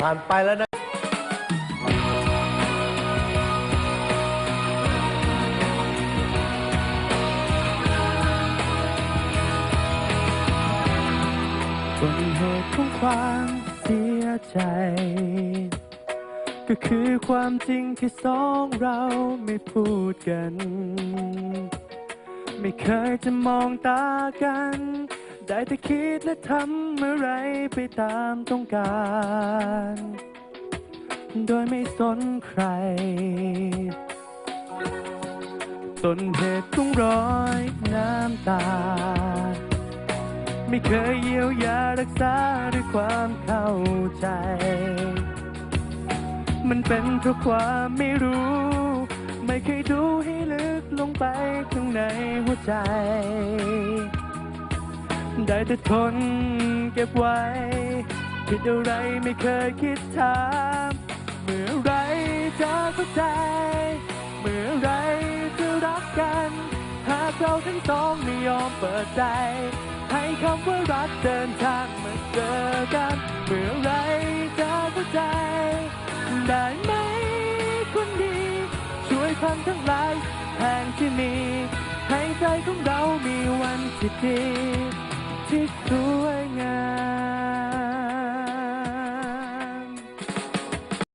ผ่านไปแล้วนะต้นเหตุของความเสียใจ ก็คือความจริงที่สองเราไม่พูดกัน ไม่เคยจะมองตากัน ได้แต่คิดและทำอะไรไปตามต้องการ โดยไม่สนใคร ต้นเหตุของร้อยน้ำตา ไม่เคยเยียวยารักษาด้วยความเข้าใจ มันเป็นเพราะความไม่รู้ ไม่เคยดูให้ลึกลงไปข้างในหัวใจ ได้แต่ทนเก็บไว้คิดอะไรไม่เคยคิดถามเมื่อไรจะเข้าใจ เมื่อไรจะรักกัน หากเราทั้งสองไม่ยอมเปิดใจ ให้คำว่ารักเดินทางมาเจอกัน เมื่อไรจะเข้าใจ ได้ไหมคนดี ช่วยพันทั้งหลายแห่งที่มี ให้ใจของเรามีวันที่ดี thích thú anh à